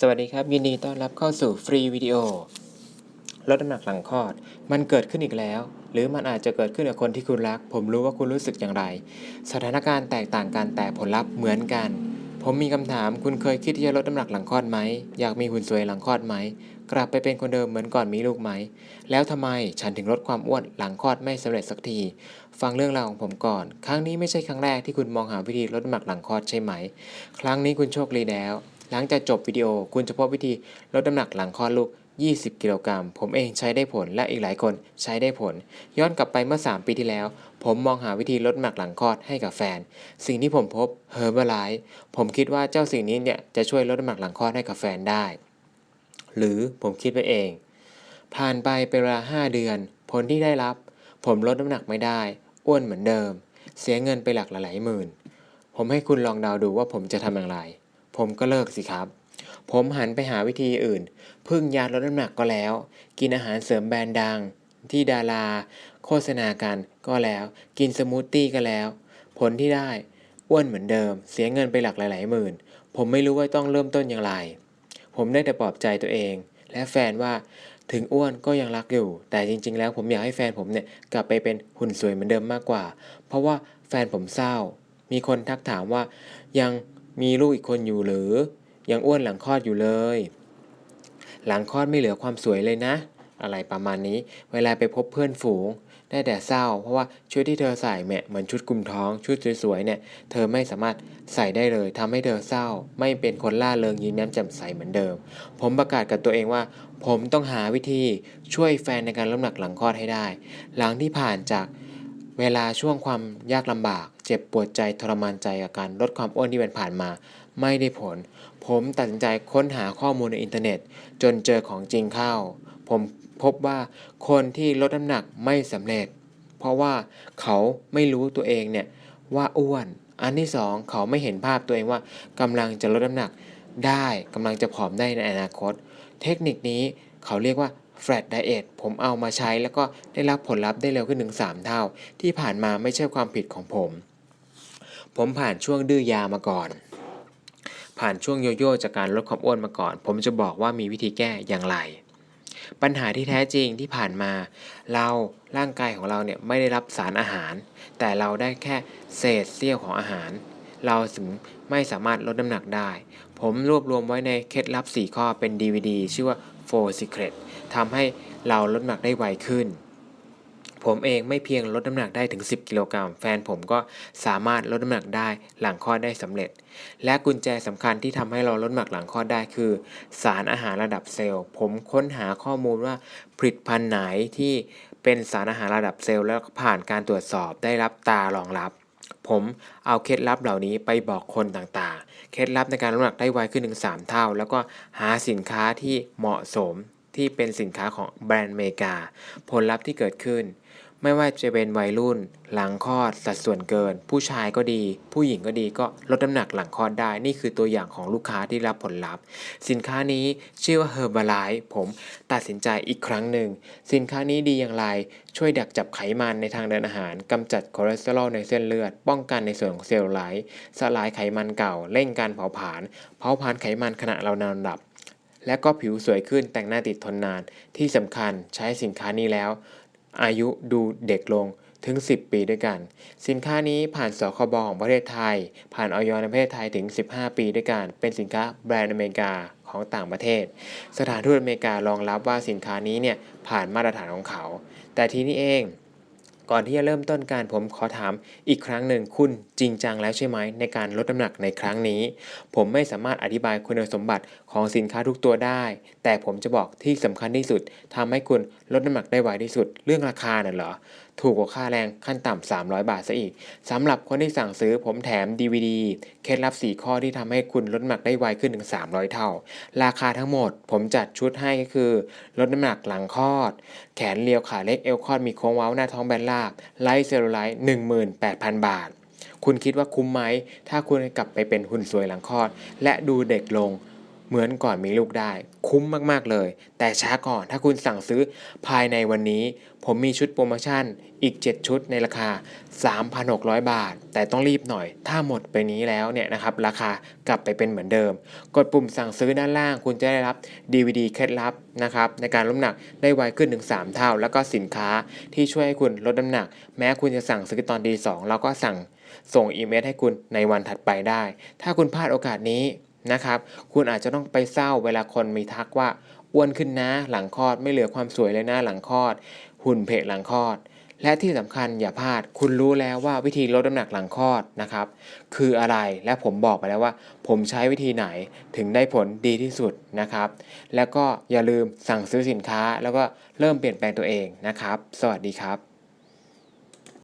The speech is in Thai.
สวัสดีครับ ยินดีต้อนรับเข้าสู่ฟรีวิดีโอลดน้ำหนักหลังคลอด มันเกิดขึ้นอีกแล้ว หรือมันอาจจะเกิดขึ้นกับคนที่คุณรัก ผมรู้ว่าคุณรู้สึกอย่างไร สถานการณ์แตกต่างกันแต่ผลลัพธ์เหมือนกัน ผมมีคำถามคุณเคยคิดที่จะลดน้ำหนักหลังคลอดไหม อยากมีหุ่นสวยหลังคลอดไหม กลับไปเป็นคนเดิมเหมือนก่อนมีลูกไหม แล้วทำไมฉันถึงลดความอ้วนหลังคลอดไม่สำเร็จสักที ฟังเรื่องราวของผมก่อน ครั้งนี้ไม่ใช่ครั้งแรกที่คุณมองหาวิธีลดน้ำหนักหลังคลอดใช่ไหม ครั้งนี้คุณโชคดีแล้ว หลังจากจบวิดีโอคุณจะพบวิธีลดน้ำหนักหลังคลอดลูก 20 กิโลกรัม ผมเองใช้ได้ผลและอีกหลายคนใช้ได้ผล ย้อนกลับไปเมื่อ 3 ปีที่แล้ว ผมมองหาวิธีลดหนักหลังคลอดให้กับแฟน สิ่งที่ผมพบเฮอร์บ l ไลท์ผมคิดว่าเจ้าสิ่งนี้เนี่ยจะช่วยลดน้ำหนักหลังคลอดให้กับแฟนได้ หรือผมคิดไปเอง ผ่านไปเป็นเวลา 5 เดือน ผลที่ได้รับ ผมลดน้ำหนักไม่ได้ อ้วนเหมือนเดิม เสียเงินไปหลักหลายหมื่น ผมให้คุณลองเดาดูว่าผมจะทำอย่างไร ผมก็เลิกสิครับ ผมหันไปหาวิธีอื่น พึ่งยาลดน้ำหนักก็แล้ว กินอาหารเสริมแบรนด์ดัง ที่ดารา โฆษณากันก็แล้ว กินสมูทตี้ก็แล้ว ผลที่ได้อ้วนเหมือนเดิม เสียเงินไปหลักหลายๆหมื่น ผมไม่รู้ว่าต้องเริ่มต้นอย่างไร ผมได้แต่ปลอบใจตัวเอง และแฟนว่าถึงอ้วนก็ยังรักอยู่ แต่จริง ๆ แล้วผมอยากให้แฟนผมเนี่ยกลับไปเป็นหุ่นสวยเหมือนเดิมมากกว่า เพราะว่าแฟนผมเศร้า มีคนทักถามว่ายัง มีลูกอีกคนอยู่หรือ ยังอ้วนหลังคลอดอยู่เลย หลังคลอดไม่เหลือความสวยเลยนะ อะไรประมาณนี้ เวลาไปพบเพื่อนฝูง ได้แต่เศร้า เพราะว่าชุดที่เธอใส่แหมเหมือนชุดกลุ่มท้อง ชุดสวยๆเนี่ย เธอไม่สามารถใส่ได้เลยทำให้เธอเศร้า ไม่เป็นคนล่าเริงยิ้มแย้มแจ่มใสเหมือนเดิม ผมประกาศกับตัวเองว่า ผมต้องหาวิธีช่วยแฟนในการลดน้ำหนักหลังคลอดให้ได้ หลังที่ผ่านจาก เวลาช่วงความยากลำบาก เจ็บปวดใจทรมานใจกับการลดความอ้วนที่เป็นผ่านมา ไม่ได้ผล ผมตัดสินใจค้นหาข้อมูลในอินเทอร์เน็ต จนเจอของจริงเข้า ผมพบว่าคนที่ลดน้ำหนักไม่สำเร็จ เพราะว่าเขาไม่รู้ตัวเองเนี่ยว่าอ้วน อันที่สองเขาไม่เห็นภาพตัวเองว่ากำลังจะลดน้ำหนักได้กำลังจะผอมได้ในอนาคต เทคนิคนี้เขาเรียกว่า flat diet ผมเอามาใช้แล้วก็ได้รับผลลัพธ์ได้เร็วขึ้นถึง 3 เท่า ที่ผ่านมาไม่ใช่ความผิดของผม ผมผ่านช่วงดื้อยามาก่อน ผ่านช่วงโยโย่จากการลดความอ้วนมาก่อน ผมจะบอกว่ามีวิธีแก้อย่างไร ปัญหาที่แท้จริงที่ผ่านมา เราร่างกายของเราเนี่ยไม่ได้รับสารอาหาร แต่เราได้แค่เศษเสี้ยวของอาหาร เราถึงไม่สามารถลดน้ำหนักได้ ผมรวบรวมไว้ในเคล็ดลับ 4 ข้อเป็น DVD ชื่อว่า Four Secret ทำให้เราลดน้ำหนักได้ไวขึ้น ผมเองไม่เพียงลดน้ำหนักได้ถึง 10 กิโลกรัม แฟนผมก็สามารถลดน้ำหนักได้หลังคลอดได้สำเร็จ และกุญแจสำคัญที่ทำให้เราลดน้ำหนักหลังคลอดได้คือ สารอาหารระดับเซลล์ ผมค้นหาข้อมูลว่าผลิตภัณฑ์ไหนที่เป็นสารอาหารระดับเซลล์แล้วผ่านการตรวจสอบได้รับตารองรับผมเอาเคล็ดลับเหล่านี้ไปบอกคนต่างๆ เคล็ดลับในการลดน้ำหนักได้ไวขึ้นถึง 3 เท่า แล้วก็หาสินค้าที่เหมาะสม ที่เป็นสินค้าของแบรนด์เมกา ผลลัพธ์ที่เกิดขึ้น ไม่ว่าจะเป็นวัยรุ่น หลังคลอดสัดส่วนเกิน ผู้ชายก็ดี ผู้หญิงก็ดีก็ลดน้ำหนักหลังคลอดได้ นี่คือตัวอย่างของลูกค้าที่รับผลลัพธ์ สินค้านี้ชื่อว่า Herbalife ผมตัดสินใจอีกครั้งหนึ่ง สินค้านี้ดีอย่างไร ช่วยดักจับไขมันในทางเดินอาหารกำจัดคอเลสเตอรอลในเส้นเลือด ป้องกันในส่วนของเซลล์ไลท์สลายไขมันเก่าเร่งการเผาผลาญเผาผลาญไขมันขณะเรานอนหลับ และก็ผิวสวยขึ้นแต่งหน้าติดทนนาน ที่สำคัญใช้สินค้านี้แล้ว อายุดูเด็กลงถึง 10 ปีด้วยกัน สินค้านี้ผ่านสคบของประเทศไทย ผ่านออยในประเทศไทยถึง 15 ปีด้วยกัน เป็นสินค้าแบรนด์อเมริกาของต่างประเทศ สถานทูตอเมริการองรับว่าสินค้านี้เนี่ยผ่านมาตรฐานของเขา แต่ทีนี้เอง ก่อนที่จะเริ่มต้นการผมขอถามอีกครั้งหนึ่งคุณ จริงจังแล้วใช่ไหมในการลดน้ำหนักในครั้งนี้ ผมไม่สามารถอธิบายคุณสมบัติของสินค้าทุกตัวได้ แต่ผมจะบอกที่สำคัญที่สุดทำให้คุณลดน้ำหนักได้ไวที่สุด เรื่องราคาน่ะเหรอ ถูกกว่าค่าแรงขั้นต่ำ300 บาทซะอีกสำหรับคนที่สั่งซื้อผมแถม DVD เคล็ดลับ 4 ข้อที่ทำให้คุณลดน้ำหนักได้ไวขึ้นถึง 300 เท่า ราคาทั้งหมด ผมจัดชุดให้ก็คือลดน้ำหนักหลังคลอด แขนเรียวขาเล็กเอวคลอดมีโค้งเว้าหน้าท้องแบนราบไลท์เซลลูไลท์18,000 บาท คุณคิดว่าคุ้มไหม ถ้าคุณกลับไปเป็นหุ่นสวยหลังคลอด และดูเด็กลง เหมือนก่อนมีลูกได้ คุ้มมากๆเลย แต่ช้าก่อนถ้าคุณสั่งซื้อภายในวันนี้ ผมมีชุดโปรโมชั่นอีก 7 ชุดในราคา 3,600 บาท แต่ต้องรีบหน่อย ถ้าหมดไปนี้แล้วเนี่ยนะครับราคากลับไปเป็นเหมือนเดิม กดปุ่มสั่งซื้อด้านล่าง คุณจะได้รับ DVD เคล็ดลับนะครับในการลดน้ำหนักได้ไวขึ้นถึง 3 เท่า แล้วก็สินค้าที่ช่วยให้คุณลดน้ำหนัก แม้คุณจะสั่งซื้อตอนดีสองเราก็สั่งส่งอีเมลให้คุณในวันถัดไปได้ ถ้าคุณพลาดโอกาสนี้ นะครับ คุณอาจจะต้องไปเศร้าเวลาคนมีทักว่าอ้วนขึ้นนะหลังคลอดไม่เหลือความสวยเลยนะหลังคลอด หุ่นเพะหลังคลอด และที่สำคัญอย่าพลาด คุณรู้แล้วว่าวิธีลดน้ำหนักหลังคลอดนะครับ คืออะไรและผมบอกไปแล้วว่า ผมใช้วิธีไหนถึงได้ผลดีที่สุดนะครับ แล้วก็อย่าลืมสั่งซื้อสินค้าแล้วก็เริ่มเปลี่ยนแปลงตัวเองนะครับ สวัสดีครับ